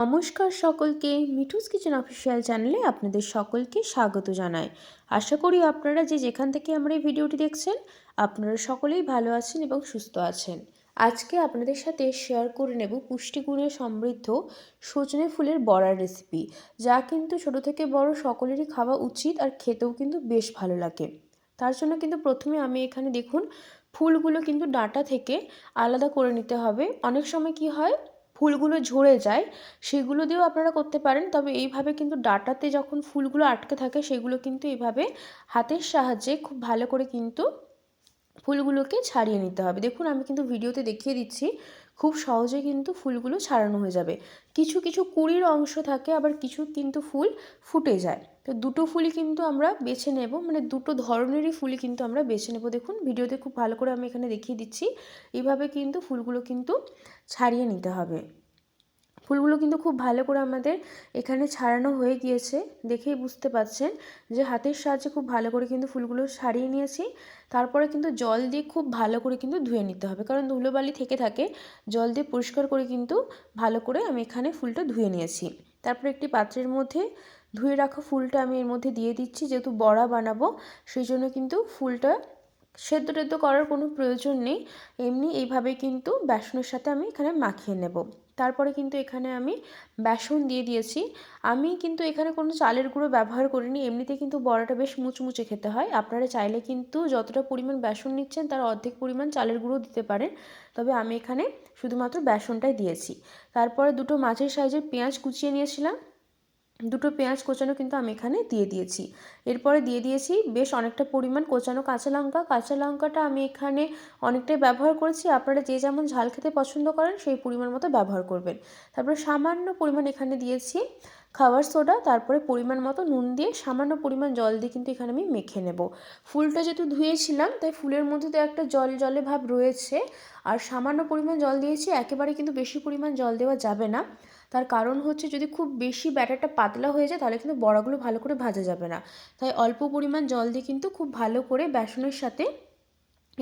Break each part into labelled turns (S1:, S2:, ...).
S1: নমস্কার সকলকে, Mithu's kitchen official চ্যানেলে আপনাদের সকলকে স্বাগত জানাই। আশা করি আপনারা যে যেখান থেকে আমার এই ভিডিওটি দেখছেন, আপনারা সকলেই ভালো আছেন এবং সুস্থ আছেন। আজকে আপনাদের সাথে শেয়ার করে নেব পুষ্টিগুণে সমৃদ্ধ সজনে ফুলের বড়ার রেসিপি যা কিন্তু ছোট থেকে বড় সকলেরই খাওয়া উচিত আর খেতেও কিন্তু বেশ ভালো লাগে। তার জন্য কিন্তু প্রথমে আমি এখানে দেখুন, ফুলগুলো কিন্তু ডাঁটা থেকে আলাদা করে নিতে হবে। অনেক সময় কি হয় ফুলগুলো ঝরে যায়, সেগুলো দিয়েও আপনারা করতে পারেন। তবে এইভাবে কিন্তু ডাটাতে যখন ফুলগুলো আটকে থাকে, সেগুলো কিন্তু এইভাবে হাতের সাহায্যে খুব ভালো করে কিন্তু ফুলগুলোকে ছাড়িয়ে নিতে হবে। দেখুন, আমি কিন্তু ভিডিওতে দেখিয়ে দিচ্ছি, খুব সহজে কিন্তু ফুলগুলো ছাড়ানো হয়ে যাবে। কিছু কিছু কুড়ির অংশ থাকে, আবার কিছু কিন্তু ফুল ফুটে যায়। তো দুটো ফুলই কিন্তু আমরা বেছে নেব মানে দুটো ধরনেরই ফুলই কিন্তু আমরা বেছে নেব। দেখুন, ভিডিওতে খুব ভালো করে আমি এখানে দেখিয়ে দিচ্ছি। এইভাবে কিন্তু ফুলগুলো কিন্তু ছাড়িয়ে নিতে হবে। ফুলগুলো কিন্তু খুব ভালো করে আমাদের এখানে ছাড়ানো হয়ে গিয়েছে। দেখেই বুঝতে পাচ্ছেন যে হাতের সাহায্যে খুব ভালো করে কিন্তু ফুলগুলো ছাড়িয়ে নিয়েছি। তারপরে কিন্তু জল দিয়ে খুব ভালো করে কিন্তু ধুয়ে নিতে হবে। কারণ ধুলোবালি থেকে থাকে, জল দিয়ে পরিষ্কার করে কিন্তু ভালো করে আমি এখানে ফুলটা ধুয়ে নিয়েছি। তারপরে একটি পাত্রের মধ্যে ধুয়ে রাখা ফুলটা আমি এর মধ্যে দিয়ে দিচ্ছি, যেহেতু বড়া বানাবো, সেই জন্য কিন্তু ফুলটা সেদ্ধ টেদ্ধ করার কোনো প্রয়োজন নেই। এমনি এইভাবে কিন্তু বেসনের সাথে আমি এখানে মাখিয়ে নেব। তারপরে কিন্তু এখানে আমি বেসন দিয়ে দিয়েছি। আমি কিন্তু এখানে কোনো চালের গুঁড়ো ব্যবহার করিনি, এমনিতে কিন্তু বড়াটা বেশ মুচমুচে খেতে হয়। আপনারা চাইলে কিন্তু যতটা পরিমাণ বেসন নিচ্ছেন, তার অর্ধেক পরিমাণ চালের গুঁড়ো দিতে পারেন। তবে আমি এখানে শুধুমাত্র বেসনটাই দিয়েছি। তারপরে দুটো মাছের সাইজের পেঁয়াজ কুচিয়ে নিয়েছিলাম। দুটো পেঁয়াজ কোচানো কিন্তু আমি এখানে দিয়ে দিয়েছি। এরপরে দিয়ে দিয়েছি বেশ অনেকটা পরিমাণ কোচানো কাঁচা লঙ্কা। কাঁচা লঙ্কাটা আমি এখানে অনেকটাই ব্যবহার করেছি। আপনারা যে যেমন ঝাল খেতে পছন্দ করেন, সেই পরিমাণ মতো ব্যবহার করবেন। তারপরে সামান্য পরিমাণ এখানে দিয়েছি খাবার সোডা। তারপরে পরিমাণ মতো নুন দিয়ে সামান্য পরিমাণ জল দিয়ে কিন্তু এখানে আমি মেখে নেব। ফুলটা যেহেতু ধুয়েছিলাম, তাই ফুলের মধ্যে তো একটা জল, জলে ভাব রয়েছে। আর সামান্য পরিমাণ জল দিয়েছি, একেবারে কিন্তু বেশি পরিমাণ জল দেওয়া যাবে না। তার কারণ হচ্ছে যদি খুব বেশি ব্যাটারটা পাতলা হয়ে যায়, তাহলে কিন্তু বড়াগুলো ভালো করে ভাজা যাবে না। তাই অল্প পরিমাণ জল দিয়ে কিন্তু খুব ভালো করে বেসনের সাথে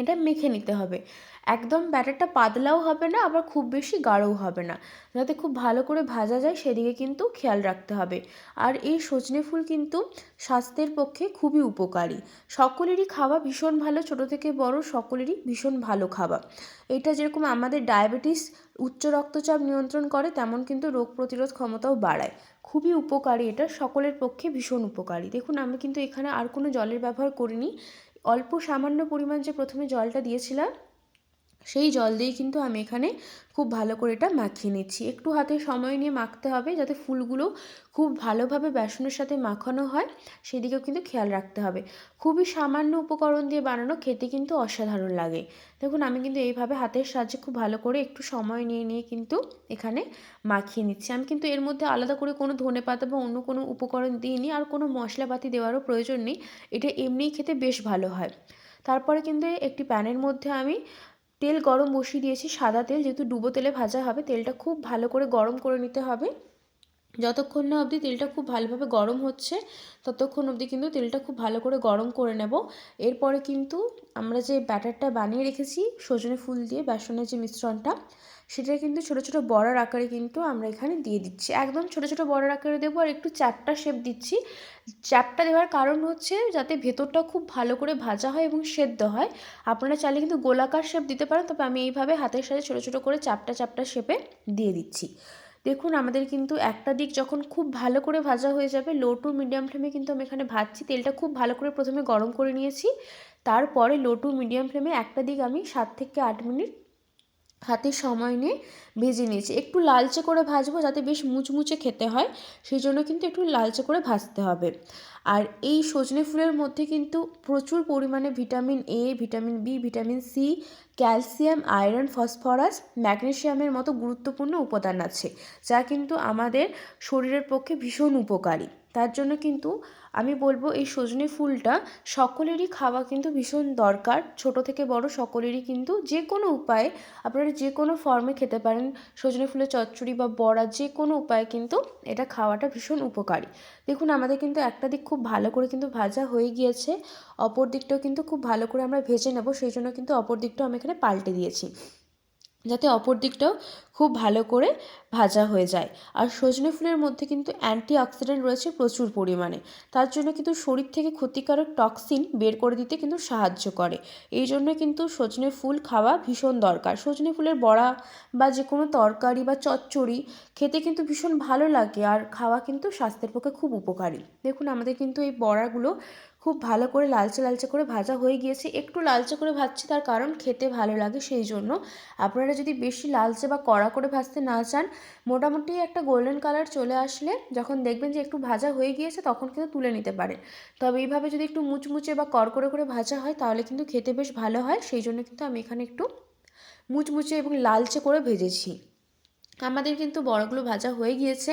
S1: এটা মেখে নিতে হবে। একদম ব্যাটারটা পাতলাও হবে না, আবার খুব বেশি গাঢ়ও হবে না। যাতে খুব ভালো করে ভাজা যায় সেদিকে কিন্তু খেয়াল রাখতে হবে। আর এই সজনে ফুল কিন্তু স্বাস্থ্যের পক্ষে খুবই উপকারী। সকলেরই খাওয়া ভীষণ ভালো, ছোট থেকে বড় সকলেরই ভীষণ ভালো খাওয়া। এটা যেরকম আমাদের ডায়াবেটিস, উচ্চ রক্তচাপ নিয়ন্ত্রণ করে, তেমন কিন্তু রোগ প্রতিরোধ ক্ষমতাও বাড়ায়। খুবই উপকারী এটা, সকলের পক্ষে ভীষণ উপকারী। দেখুন, আমি কিন্তু এখানে আর কোনো জলের ব্যবহার করিনি। অল্প সামান্য পরিমাণ যে প্রথমে জলটা দিয়েছিলাম সেই জল দিয়েই কিন্তু আমি এখানে খুব ভালো করে এটা মাখিয়ে নিচ্ছি। একটু হাতে সময় নিয়ে মাখতে হবে যাতে ফুলগুলো খুব ভালোভাবে বেসনের সাথে মাখানো হয়, সেদিকেও কিন্তু খেয়াল রাখতে হবে। খুবই সামান্য উপকরণ দিয়ে বানানো খেতে কিন্তু অসাধারণ লাগে। দেখুন, আমি কিন্তু এইভাবে হাতের সাহায্যে খুব ভালো করে একটু সময় নিয়ে নিয়ে কিন্তু এখানে মাখিয়ে নিচ্ছি। আমি কিন্তু এর মধ্যে আলাদা করে কোনো ধনে পাতা বা অন্য কোনো উপকরণ দিইনি আর কোনো মশলাপাতি দেওয়ারও প্রয়োজন নেই। এটা এমনিই খেতে বেশ ভালো হয়। তারপরে কিন্তু একটি প্যানের মধ্যে আমি তেল গরম বসিয়ে দিয়েছি, সাদা তেল, যেহেতু ডুবো তেলে ভাজা হবে, তেলটা খুব ভালো করে গরম করে নিতে হবে। যতক্ষণ না অবধি তেলটা খুব ভালোভাবে গরম হচ্ছে, ততক্ষণ অবধি কিন্তু তেলটা খুব ভালো করে গরম করে নেব। এরপরে কিন্তু আমরা যে ব্যাটারটা বানিয়ে রেখেছি, সজনে ফুল দিয়ে বেসনের যে মিশ্রণটা সেটা কিন্তু ছোটো ছোটো বড়ার আকারে কিন্তু আমরা এখানে দিয়ে দিচ্ছি। একদম ছোটো ছোটো বড়ার আকারে দেবো আর একটু চ্যাপটা শেপ দিচ্ছি। চ্যাপটা দেওয়ার কারণ হচ্ছে যাতে ভেতরটা খুব ভালো করে ভাজা হয় এবং সেদ্ধ হয়। আপনারা চাইলে কিন্তু গোলাকার শেপ দিতে পারেন, তবে আমি এইভাবে হাতের সাথে ছোটো ছোটো করে চাপটা চাপটা শেপে দিয়ে দিচ্ছি। দেখুন, আমাদের কিন্তু একটা দিক যখন খুব ভালো করে ভাজা হয়ে যাবে লো টু মিডিয়াম ফ্লেমে কিন্তু আমি এখানে ভাজছি, তেলটা খুব ভালো করে প্রথমে গরম করে নিয়েছি। তারপরে লো টু মিডিয়াম ফ্লেমে একটা দিক আমি সাত থেকে আট মিনিট হাতে সময় নিয়ে ভেজে নিয়েছি। একটু লালচে করে ভাজবো যাতে বেশ মুচমুচে খেতে হয় সেই জন্য কিন্তু একটু লালচে করে ভাজতে হবে। আর এই সজনে ফুলের মধ্যে কিন্তু প্রচুর পরিমাণে vitamin A vitamin B vitamin C calcium, iron, phosphorus ম্যাগনেশিয়ামের মতো গুরুত্বপূর্ণ উপাদান আছে, যা কিন্তু আমাদের শরীরের পক্ষে ভীষণ উপকারী। তার জন্য কিন্তু আমি বলব এই সজনে ফুলটা সকলেরই খাওয়া কিন্তু ভীষণ দরকার। ছোট থেকে বড় সকলেরই কিন্তু যে কোনো উপায়ে আপনারা যে কোনো ফর্মে খেতে পারেন। সজনে ফুলের চচ্চড়ি বা বড়া যে কোনো উপায়ে কিন্তু এটা খাওয়াটা ভীষণ উপকারী। দেখুন, আমাদের কিন্তু একটা দিক খুব ভালো করে কিন্তু ভাজা হয়ে গিয়েছে। অপর দিকটাও কিন্তু খুব ভালো করে আমরা ভেজে নেব, সেই জন্য কিন্তু অপর দিকটাও আমি এখানে পাল্টে দিয়েছি। যাতে অপর দিকটাও খুব ভালো করে ভাজা হয়ে যায়। আর সজনে ফুলের মধ্যে কিন্তু অ্যান্টি অক্সিডেন্ট রয়েছে প্রচুর পরিমাণে। তার জন্য কিন্তু শরীর থেকে ক্ষতিকারক টক্সিন বের করে দিতে কিন্তু সাহায্য করে। এই জন্য কিন্তু সজনে ফুল খাওয়া ভীষণ দরকার। সজনে ফুলের বড়া বা যে কোনো তরকারি বা চচ্চড়ি খেতে কিন্তু ভীষণ ভালো লাগে। আর খাওয়া কিন্তু স্বাস্থ্যের পক্ষে খুব উপকারী। দেখুন, আমাদের কিন্তু এই বড়াগুলো খুব ভালো করে লালচে লালচে করে ভাজা হয়ে গিয়েছে। একটু লালচে করে ভাজছি, তার কারণ খেতে ভালো লাগে সেই জন্য। আপনারা যদি বেশি লালচে বা কড়া করে ভাজতে না চান, মোটামুটি একটা গোল্ডেন কালার চলে আসলে যখন দেখবেন যে একটু ভাজা হয়ে গিয়েছে, তখন কিন্তু তুলে নিতে পারেন। তবে এইভাবে যদি একটু মুচমুচে বা কড়কড়ে করে ভাজা হয়, তাহলে কিন্তু খেতে বেশ ভালো হয়। সেই জন্য কিন্তু আমি এখানে একটু মুচমুচে এবং লালচে করে ভেজেছি। আমাদের কিন্তু বড়াগুলো ভাজা হয়ে গিয়েছে।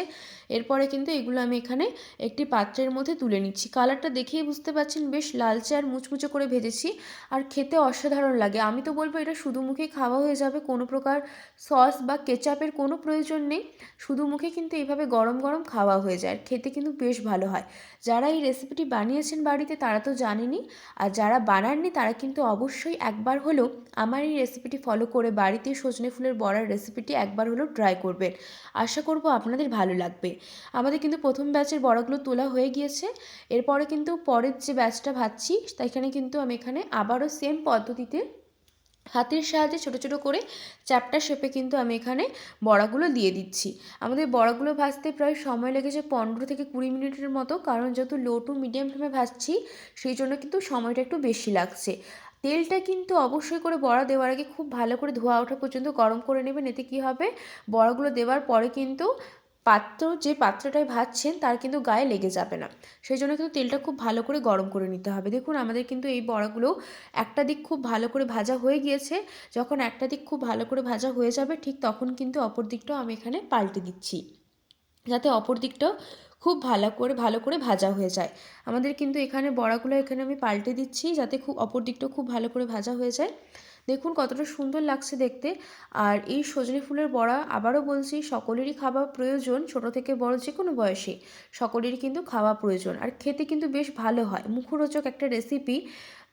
S1: এরপরে কিন্তু এগুলো আমি এখানে একটি পাত্রের মধ্যে তুলে নিচ্ছি। কালারটা দেখেই বুঝতে পারছেন, বেশ লালচে আর মুচমুচে করে ভেজেছি। আর খেতে অসাধারণ লাগে। আমি তো বলব এটা শুধু মুখেই খাওয়া হয়ে যাবে, কোনো প্রকার সস বা কেচাপের কোনো প্রয়োজন নেই। শুধু মুখে কিন্তু এইভাবে গরম গরম খাওয়া হয়ে যায়। আর খেতে কিন্তু বেশ ভালো হয়। যারা এই রেসিপিটি বানিয়েছেন বাড়িতে তারা তো জানেনি আর যারা বানাননি তারা কিন্তু অবশ্যই একবার হলেও আমার এই রেসিপিটি ফলো করে বাড়িতে সজনে ফুলের বড়ার রেসিপিটি একবার হলেও ট্রাই করবেন। আশা করব আপনাদের ভালো লাগবে। আমাদের কিন্তু প্রথম ব্যাচের বড়াগুলো তোলা হয়ে গিয়েছে। এরপরে কিন্তু পরের যে ব্যাচটা ভাজছি সেখানে কিন্তু আমি এখানে আবারও সেম পদ্ধতিতে হাতের সাহায্যে ছোটো ছোটো করে চ্যাপটা শেপে কিন্তু আমি এখানে বড়াগুলো দিয়ে দিচ্ছি। আমাদের বড়াগুলো ভাজতে প্রায় সময় লেগেছে পনেরো থেকে কুড়ি মিনিটের মতো, কারণ যেহেতু লো টু মিডিয়াম ফ্লেমে ভাজছি, সেই জন্য কিন্তু সময়টা একটু বেশি লাগছে। তেলটা কিন্তু অবশ্যই করে বড়া দেওয়ার আগে খুব ভালো করে ধোয়া ওঠা পর্যন্ত গরম করে নেবেন। এতে কী হবে? বড়াগুলো দেওয়ার পরে কিন্তু পাত্র, যে পাত্রটায় ভাজছেন তার কিন্তু গায়ে লেগে যাবে না। সেই জন্য কিন্তু তেলটা খুব ভালো করে গরম করে নিতে হবে। দেখুন, আমাদের কিন্তু এই বড়াগুলো একটা দিক খুব ভালো করে ভাজা হয়ে গিয়েছে। যখন একটা দিক খুব ভালো করে ভাজা হয়ে যাবে, ঠিক তখন কিন্তু অপর দিকটাও আমি এখানে পাল্টে দিচ্ছি। যাতে অপর দিকটাও খুব ভালো করে ভালো করে ভাজা হয়ে যায়। আমাদের কিন্তু এখানে বড়াগুলো এখানে আমি পাল্টে দিচ্ছি যাতে খুব, অপর দিকটাও খুব ভালো করে ভাজা হয়ে যায়। দেখুন কতটা সুন্দর লাগছে দেখতে। আর এই সজনে ফুলের বড়া আবারও বলছি সকলেরই খাওয়া প্রয়োজন, ছোট থেকে বড় যে কোনো বয়সে। সকলেরই কিন্তু খাওয়া প্রয়োজন। আর খেতে কিন্তু বেশ ভালো হয়। মুখরোচক একটা রেসিপি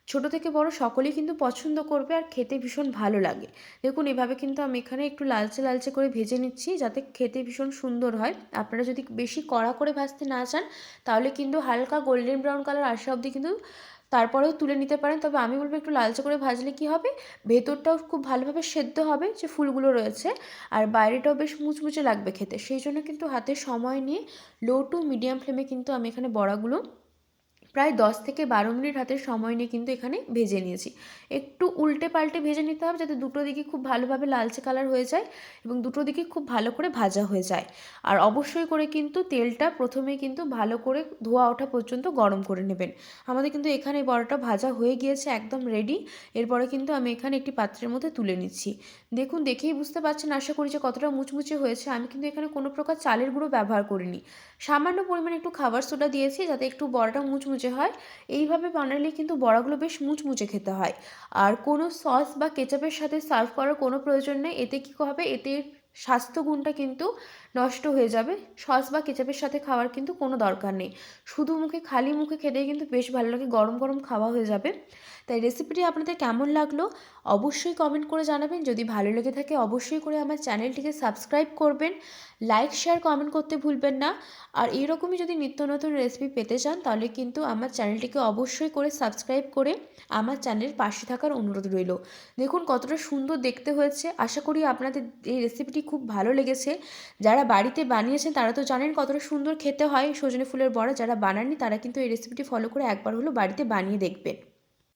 S1: ছোট থেকে বড় সকলেই কিন্তু পছন্দ করবে আর খেতে ভীষণ ভালো লাগে। দেখুন, এভাবে কিন্তু আমি এখানে একটু লালচে লালচে করে ভেজে নিচ্ছি যাতে খেতে ভীষণ সুন্দর হয়। আপনারা যদি বেশি কড়া করে ভাজতে না চান, তাহলে কিন্তু হালকা গোল্ডেন ব্রাউন কালার আসা অবধি কিন্তু তারপরেও তুলে নিতে পারেন। তবে আমি বলব একটু লালচে করে ভাজলে কি হবে? ভেতরটাও খুব ভালোভাবে সেদ্ধ হবে যে ফুলগুলো রয়েছে আর বাইরেটাও বেশ মুচমুচে লাগবে খেতে। সেই জন্য কিন্তু হাতে সময় নিয়ে লো টু মিডিয়াম ফ্লেমে কিন্তু আমি এখানে বড়াগুলো প্রায় দশ থেকে বারো মিনিট হাতের সময় নিয়ে কিন্তু এখানে ভেজে নিয়েছি। একটু উল্টে পাল্টে ভেজে নিতে হবে যাতে দুটো দিকে খুব ভালোভাবে লালচে কালার হয়ে যায় এবং দুটো দিকে খুব ভালো করে ভাজা হয়ে যায়। আর অবশ্যই করে কিন্তু তেলটা প্রথমে কিন্তু ভালো করে ধোয়া ওঠা পর্যন্ত গরম করে নেবেন। আমাদের কিন্তু এখানে বড়াটা ভাজা হয়ে গিয়েছে একদম রেডি এরপরে কিন্তু আমি এখানে একটি পাত্রের মধ্যে তুলে নিচ্ছি। দেখুন, দেখেই বুঝতে পারছেন আশা করি যে কতটা মুচমুচে হয়েছে। আমি কিন্তু এখানে কোনো প্রকার চালের গুঁড়ো ব্যবহার করিনি। সামান্য পরিমাণে একটু খাবার সোডা দিয়েছি যাতে একটু বড়াটা মুচমুচে হয়, এইভাবে বানালে কিন্তু বড়াগুলো বেশ মুচমুচে খেতে হয়। আর কোনো সস বা কেচাপের সাথে সার্ভ করার কোনো প্রয়োজন নেই। এতে কী হবে? এতে স্বাস্থ্যগুণটা কিন্তু নষ্ট হয়ে যাবে। সস বা কেচাপের সাথে খাওয়ার কিন্তু কোনো দরকার নেই। শুধু মুখে, খালি মুখে খেতে কিন্তু বেশ ভালো লাগে, গরম গরম খাওয়া হয়ে যাবে। তাই রেসিপিটি আপনাদের কেমন লাগল অবশ্যই কমেন্ট করে জানাবেন। যদি ভালো লেগে থাকে অবশ্যই করে আমার চ্যানেলটিকে সাবস্ক্রাইব করবেন। লাইক শেয়ার কমেন্ট করতে ভুলবেন না। আর এইরকমই যদি নিত্য নতুন রেসিপি পেতে চান তাহলে কিন্তু আমার চ্যানেলটিকে অবশ্যই করে সাবস্ক্রাইব করে আমার চ্যানেলের পাশে থাকার অনুরোধ রইল। দেখুন কতটা সুন্দর দেখতে হয়েছে। আশা করি আপনাদের এই রেসিপিটি খুব ভালো লেগেছে। যারা বাড়িতে বানিয়েছেন, তারা তো জানেন কতটা সুন্দর খেতে হয় সজনে ফুলের বড়া। যারা বানাননি, তারা কিন্তু এই রেসিপিটি ফলো করে একবার হলো বাড়িতে বানিয়ে দেখবেন।